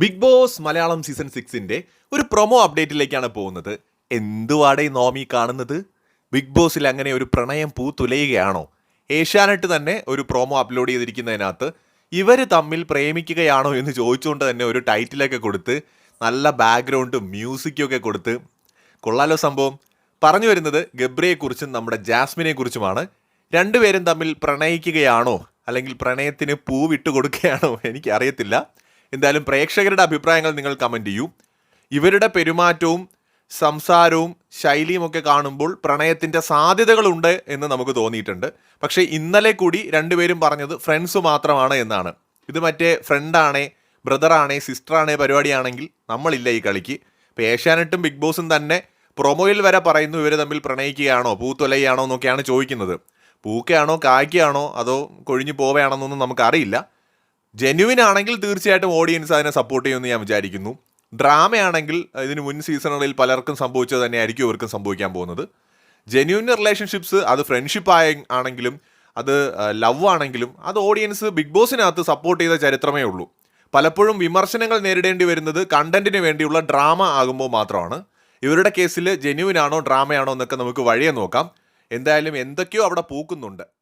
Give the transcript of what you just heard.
Big Boss Malayalam season സിക്സിന്റെ ഒരു promo അപ്ഡേറ്റിലേക്കാണ് പോകുന്നത്. എന്തുവാടെ നോമി കാണുന്നത്? ബിഗ് ബോസിൽ അങ്ങനെ ഒരു പ്രണയം പൂ തുലയുകയാണോ ഏഷ്യാനെറ്റ് തന്നെ ഒരു പ്രൊമോ അപ്ലോഡ് ചെയ്തിരിക്കുന്നതിനകത്ത് ഇവർ തമ്മിൽ പ്രേമിക്കുകയാണോ എന്ന് ചോദിച്ചുകൊണ്ട് തന്നെ ഒരു ടൈറ്റിലൊക്കെ കൊടുത്ത് നല്ല ബാക്ക്ഗ്രൗണ്ടും മ്യൂസിക്കും ഒക്കെ കൊടുത്ത്. കൊള്ളാലോ സംഭവം. പറഞ്ഞു വരുന്നത് ഗബ്രിയെക്കുറിച്ചും നമ്മുടെ ജാസ്മിനെക്കുറിച്ചുമാണ്. രണ്ടുപേരും തമ്മിൽ പ്രണയിക്കുകയാണോ? അല്ലെങ്കിൽ പ്രണയത്തിന് പൂവിട്ട് കൊടുക്കുകയാണോ എനിക്ക് അറിയത്തില്ല എന്തായാലും പ്രേക്ഷകരുടെ അഭിപ്രായങ്ങൾ നിങ്ങൾ കമന്റ് ചെയ്യൂ. ഇവരുടെ പെരുമാറ്റവും സംസാരവും ശൈലിയും ഒക്കെ കാണുമ്പോൾ പ്രണയത്തിന്റെ സാധ്യതകളുണ്ട് എന്ന് നമുക്ക് തോന്നിയിട്ടുണ്ട്. പക്ഷേ ഇന്നലെ കൂടി രണ്ടുപേരും പറഞ്ഞത് ഫ്രണ്ട്സ് മാത്രമാണ് എന്നാണ്. ഇത് മറ്റേ ഫ്രണ്ടാണേ ബ്രദറാണേ സിസ്റ്ററാണേ പരിപാടിയാണെങ്കിൽ നമ്മളില്ല ഈ കളിക്ക്. ഇപ്പം ഏഷ്യാനെട്ടും ബിഗ് ബോസും തന്നെ പ്രൊമോയിൽ വരെ പറയുന്നു ഇവർ തമ്മിൽ പ്രണയിക്കുകയാണോ പൂത്തൊലയാണോ എന്നൊക്കെയാണ് ചോദിക്കുന്നത്. പൂക്കയാണോ കായ്ക്കയാണോ അതോ കൊഴിഞ്ഞു പോവുകയാണെന്നൊന്നും നമുക്കറിയില്ല. ജെന്യുവിൻ ആണെങ്കിൽ തീർച്ചയായിട്ടും ഓഡിയൻസ് അതിനെ സപ്പോർട്ട് ചെയ്യുമെന്ന് ഞാൻ വിചാരിക്കുന്നു. ഡ്രാമയാണെങ്കിൽ ഇതിന് മുൻ സീസണുകളിൽ പലർക്കും സംഭവിച്ചത് തന്നെയായിരിക്കും ഇവർക്കും സംഭവിക്കാൻ പോകുന്നത്. ജെന്യുവിൻ റിലേഷൻഷിപ്സ് അത് ഫ്രണ്ട്ഷിപ്പ് ആയ ആണെങ്കിലും അത് ലവ് ആണെങ്കിലും അത് ഓഡിയൻസ് ബിഗ് ബോസിനകത്ത് സപ്പോർട്ട് ചെയ്ത ചരിത്രമേ ഉള്ളൂ. പലപ്പോഴും വിമർശനങ്ങൾ നേരിടേണ്ടി വരുന്നത് കണ്ടന്റിന് വേണ്ടിയുള്ള ഡ്രാമ ആകുമ്പോൾ മാത്രമാണ്. ഇവരുടെ കേസിൽ ജെന്യുവിൻ ആണോ ഡ്രാമയാണോ എന്നൊക്കെ നമുക്ക് വഴിയെ നോക്കാം. എന്തായാലും എന്തൊക്കെയോ അവിടെ പൂക്കുന്നുണ്ട്.